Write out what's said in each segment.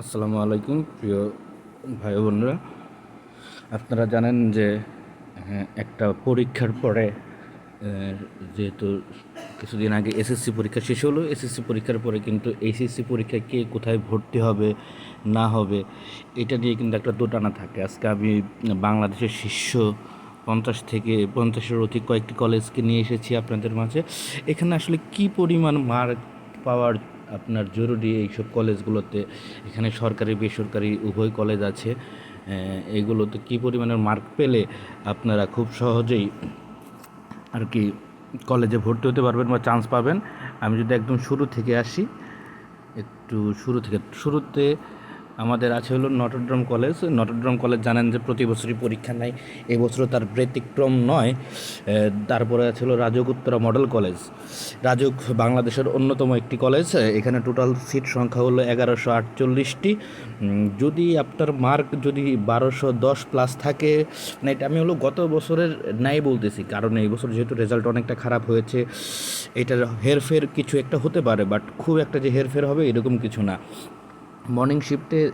আসসালামু আলাইকুম প্রিয় ভাই বোনরা। আপনারা জানেন যে হ্যাঁ, একটা পরীক্ষার পরে যেহেতু কিছুদিন আগে এসএসসি পরীক্ষা শেষ হলো এসএসসি পরীক্ষার পরে কিন্তু এইচএসসি পরীক্ষায় কে কোথায় ভর্তি হবে না হবে এটা নিয়ে কিন্তু একটা দোটানা থাকে। আজকে আমি বাংলাদেশের শীর্ষ পঞ্চাশ থেকে পঞ্চাশের অধিক কয়েকটি কলেজকে নিয়ে এসেছি আপনাদের মাঝে। এখানে আসলে কি পরিমাণ মার্ক পাওয়ার আপনার জরুরি এইসব কলেজগুলোতে, এখানে সরকারি, বেসরকারি, উভয় কলেজ আছে। এগুলোতে কী পরিমাণের মার্ক পেলে আপনারা খুব সহজেই আর কি কলেজে ভর্তি হতে পারবেন বা চান্স পাবেন। আমি যদি একদম শুরু থেকে আসি, একটু শুরু থেকে, শুরুতে আমাদের আছে হলো নটরড্রম কলেজ। নটরড্রম কলেজ জানেন যে প্রতি বছরই পরীক্ষা নেয়। এবছরও তার ব্যতিক্রম নয়। তারপরে আছে হলো রাজক উত্তরা মডেল কলেজ। রাজক বাংলাদেশের অন্যতম একটি কলেজ। এখানে টোটাল সিট সংখ্যা হলো এগারোশো আটচল্লিশটি। যদি আপনার মার্ক যদি বারোশো দশ প্লাস থাকে মানে এটা আমি হলো গত বছরের নাই বলতেছি। কারণ এই বছর যেহেতু রেজাল্ট অনেকটা খারাপ হয়েছে, এটার হেরফের কিছু একটা হতে পারে, বাট খুব একটা যে হেরফের হবে এরকম কিছু না। মর্নিং শিফটে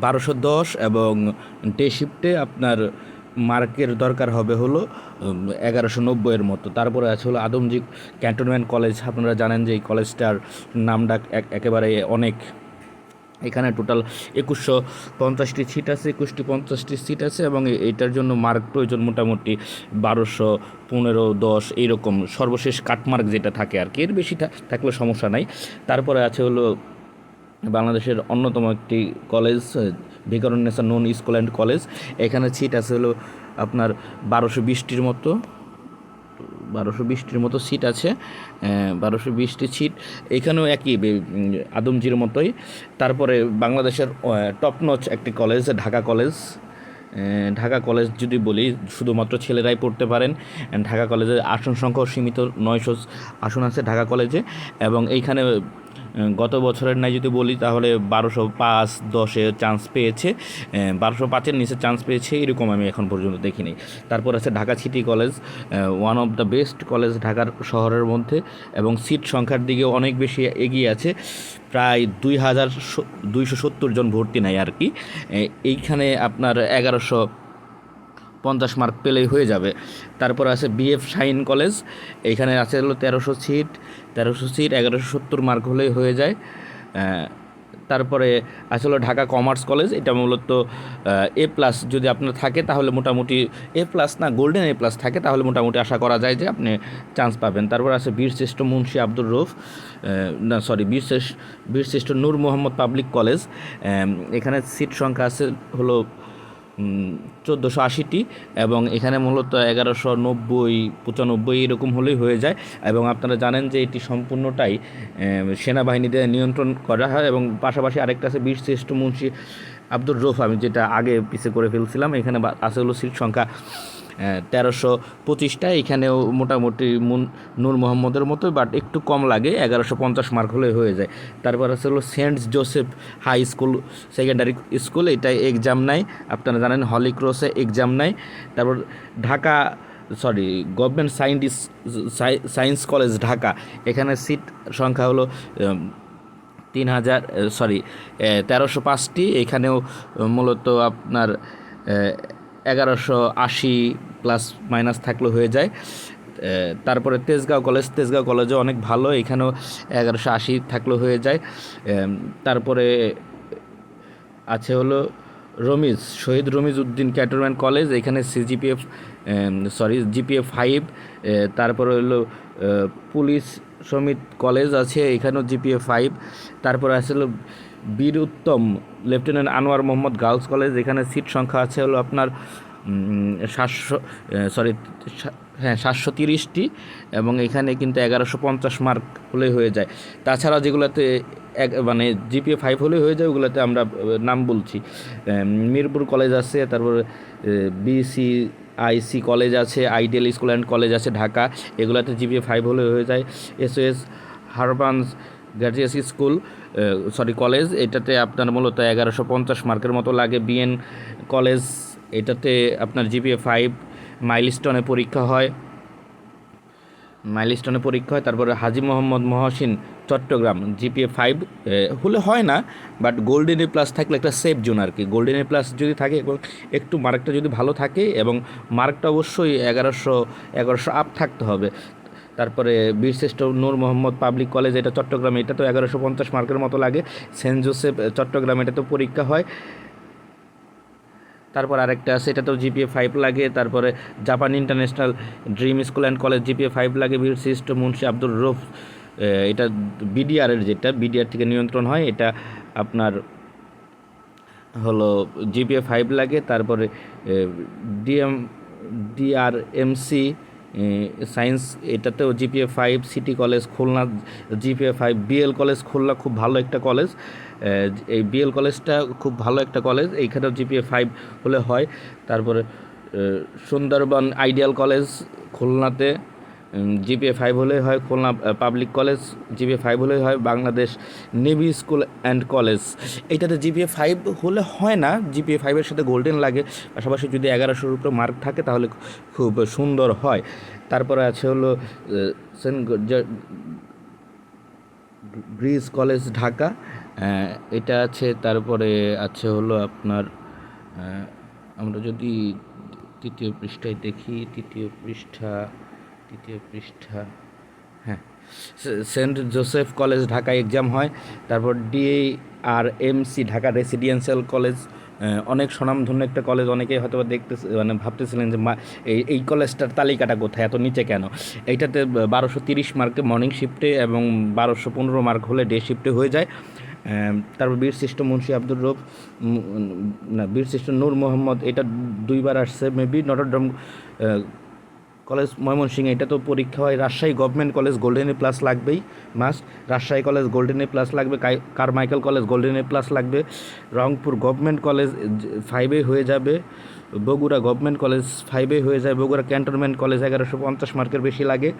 বারোশো দশ এবং ডে শিফটে আপনার মার্কের দরকার হবে হলো এগারোশো নব্বইয়ের মতো। তারপরে আছে হলো আদমজি ক্যান্টনমেন্ট কলেজ। আপনারা জানেন যে এই কলেজটার নামডাক এক- একেবারে অনেক। এখানে টোটাল একুশশো পঞ্চাশটি সিট আছে, একুশটি পঞ্চাশটি সিট আছে এবং এটার জন্য মার্ক প্রয়োজন মোটামুটি বারোশো পনেরো দশ এইরকম সর্বশেষ কাটমার্ক যেটা থাকে আর কি। এর বেশি থাকলে সমস্যা নাই। তারপরে আছে হলো বাংলাদেশের অন্যতম একটি college Viqarunnisa noon school and college এখানে সিট আছে হলো আপনার বারোশো বিশটির মতো। বারোশো বিশটির মতো সিট আছে। বারোশো বিশটি সিট এখানেও একই আদমজির মতোই। তারপরে বাংলাদেশের টপ নচ একটি college Dhaka college Dhaka college যদি বলি, শুধুমাত্র ছেলেরাই পড়তে পারেন। ঢাকা কলেজের আসন সংখ্যাও সীমিত, নয়শো আসন আছে ঢাকা কলেজে এবং এইখানে গত বছরের নাই যদি বলি, তাহলে বারোশো পাঁচ দশে চান্স পেয়েছে। বারোশো পাঁচের নিচে চান্স পেয়েছে, এরকম আমি এখন পর্যন্ত দেখিনি। তারপর আছে Dhaka city college one of the best college ঢাকার শহরের মধ্যে এবং সিট সংখ্যার দিকে অনেক বেশি এগিয়ে আছে। প্রায় দুই হাজার দুইশো সত্তর জন ভর্তি নেয় আর কি। এইখানে আপনার এগারোশো পঞ্চাশ মার্ক পেলেই হয়ে যাবে। তারপর আছে বিএফ শাইন কলেজ এখানে আছে হলো তেরোশো সিট তেরোশো সিট, এগারোশো সত্তর মার্ক হলেই হয়ে যায়। তারপরে আসলে ঢাকা কমার্স কলেজ এটা মূলত এ প্লাস যদি আপনার থাকে তাহলে মোটামুটি এ প্লাস না গোল্ডেন এ প্লাস থাকে তাহলে মোটামুটি আশা করা যায় যে আপনি চান্স পাবেন। তারপর আছে বীরশ্রেষ্ঠ মুন্সি আব্দুর রৌফ না sorry Birshreshtho Birshreshtho Nur Mohammad public college এখানে সিট সংখ্যা আছে হলো চোদ্দোশো আশিটি এবং এখানে মূলত এগারোশো নব্বই, পঁচানব্বই এরকম হলেই হয়ে যায়। এবং আপনারা জানেন যে এটি সম্পূর্ণটাই সেনাবাহিনীদের নিয়ন্ত্রণ করা হয় এবং পাশাপাশি আরেকটা আছে বীর শ্রেষ্ঠ মুন্সি আব্দুর রৌফ, আমি যেটা আগে পিছিয়ে করে ফেলছিলাম। এখানে আছে হলো সিট সংখ্যা তেরোশো পঁচিশটা, এখানেও মোটামুটি নূর মোহাম্মদের মতো বাট একটু কম লাগে, এগারোশো পঞ্চাশ মার্ক হলে হয়ে যায়। তারপর আছে হলো saint Joseph high school, secondary school এটা এক্সাম নাই, আপনারা জানেন হলি ক্রসে এক্সাম নাই। তারপর Dhaka sorry government scientist science college Dhaka, এখানে সিট সংখ্যা হলো তিন হাজার সরি তেরোশো পাঁচটি, এখানেও মূলত আপনার এগারোশো আশি প্লাস মাইনাস থাকলে হয়ে যায়। তারপরে তেজগাঁও কলেজ তেজগাঁও কলেজও অনেক ভালো, এখানেও এগারোশো আশি থাকলে হয়ে যায়। তারপরে আছে হলো রমিজ, শহীদ রমিজ উদ্দিন ক্যান্টনমেন্ট কলেজ এখানে সিজিপিএফ সরি জিপিএফ ফাইভ তারপরে হলো পুলিশ সমিত কলেজ আছে, এখানেও জিপিএফ ফাইভ তারপরে আছে হলো বীর উত্তম, lieutenant Anwar Mohammad girls college, এখানে সিট সংখ্যা আছে হলো আপনার সাতশো সরি হ্যাঁ সাতশো তিরিশটি এবং এখানে কিন্তু এগারোশো পঞ্চাশ মার্ক হলেই হয়ে যায়। তাছাড়া যেগুলোতে এক মানে জিপিএ ফাইভ হলেই হয়ে যায়, ওগুলোতে আমরা নাম বলছি। মিরপুর কলেজ আছে, তারপর বিসি আইসি কলেজ আছে আইডিয়াল স্কুল অ্যান্ড কলেজ আছে, ঢাকা, এগুলোতে জিপিএ ফাইভ হলে হয়ে যায়। এসওএস, হারবান্স গ্র্যাজুয়েট স্কুল সরি, কলেজ। এটাতে আপনার মূলত এগারোশো পঞ্চাশ মার্কের মতো লাগে বিএন কলেজ। এটাতে আপনার জিপিএ ফাইভ মাইলস্টোনে পরীক্ষা হয়। মাইলস্টোনে পরীক্ষা হয়, তারপরে হাজি মোহাম্মদ মহসিন চট্টগ্রাম, জিপিএ ফাইভ হলে হয় না, বাট গোল্ডেন এ প্লাস থাকলে একটা সেফ জোন আর কি। গোল্ডেন এ প্লাস যদি থাকে, এবং একটু মার্কটা যদি ভালো থাকে, এবং মার্কটা অবশ্যই এগারোশো এগারোশো আপ থাকতে হবে। তারপরে বীরশ্রেষ্ঠ নূর মোহাম্মদ পাবলিক কলেজ, এটা চট্টগ্রামে, এটা তো এগারোশো পঞ্চাশ মার্কের মতো লাগে। সেন্ট জোসেফ চট্টগ্রাম, এটা তো পরীক্ষা হয়। তারপর আরেকটা আছে, এটা তো জিপিএ ফাইভ লাগে। তারপরে Japan international dream school and college, GPA five লাগে। বীরশ্রেষ্ঠ মুন্সি আব্দুর রফ এটা বিডিআরের যেটা, বিডিআর থেকে নিয়ন্ত্রণ হয়। এটা আপনার হলো জিপিএ ফাইভ লাগে। তারপরে ডিএম, ডিআরএমসি সায়েন্স, এটাতেও GPA five, city college, Khulna, GPA five, BL college, Khulna খুব ভালো একটা কলেজ। এই বিএল কলেজটা খুব ভালো একটা কলেজ, এইখানেও জিপিএ ফাইভ হলে হয়। তারপরে সুন্দরবন আইডিয়াল কলেজ, খুলনাতে জিপিএ ফাইভ হলেই হয় Khulna public college GPA five হলেই হয় Bangladesh navy school and college এইটাতে জিপিএ ফাইভ হলে হয় না, জিপিএ ফাইভের সাথে গোল্ডেন লাগে। পাশাপাশি যদি এগারোশোর উপরে মার্ক থাকে তাহলে খুব সুন্দর হয়। তারপরে আছে হলো সেন্ট ব্রিজ কলেজ ঢাকা এটা আছে, তারপরে আছে হলো আপনার আমরা যদি তৃতীয় পৃষ্ঠায় দেখি, তৃতীয় পৃষ্ঠা তৃতীয় পৃষ্ঠা। হ্যাঁ saint Joseph college Dhaka exam হয়, তারপর ডিএ আর এমসি ঢাকা রেসিডেন্সিয়াল কলেজ অনেক স্বনামধন্য একটা কলেজ, অনেকেই হয়তো দেখতে মানে ভাবতেছিলেন যে এই এই কলেজটার তালিকাটা কোথায়, এত নিচে কেন? এইটাতে বারোশো তিরিশ মার্কে মর্নিং শিফটে এবং বারোশো পনেরো মার্ক হলে ডে শিফটে হয়ে যায়। তারপর বীরশ্রেষ্ঠ মুন্সি আব্দুর রব না বীরশ্রেষ্ঠ নূর মোহাম্মদ, এটা দুইবার আসছে মেবি নটরডাম কলেজ ময়মনসিংহ, এটা তো পরীক্ষা হয় Rajshahi government college golden A plus লাগবেই must Rajshahi college golden A plus লাগবে Carmichael college golden A plus লাগবে, রংপুর গভর্নমেন্ট কলেজ ফাইভে হয়ে যাবে, বগুড়া গভর্নমেন্ট কলেজ ফাইভে হয়ে যায় বগুড়া ক্যান্টনমেন্ট কলেজ এগারোশো পঞ্চাশ মার্কের বেশি লাগে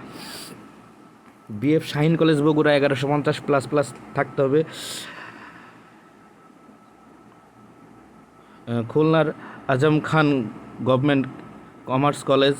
বিএফ শাহিন কলেজ বগুড়া এগারোশো পঞ্চাশ প্লাস প্লাস থাকতে হবে খুলনার Azam Khan government commerce college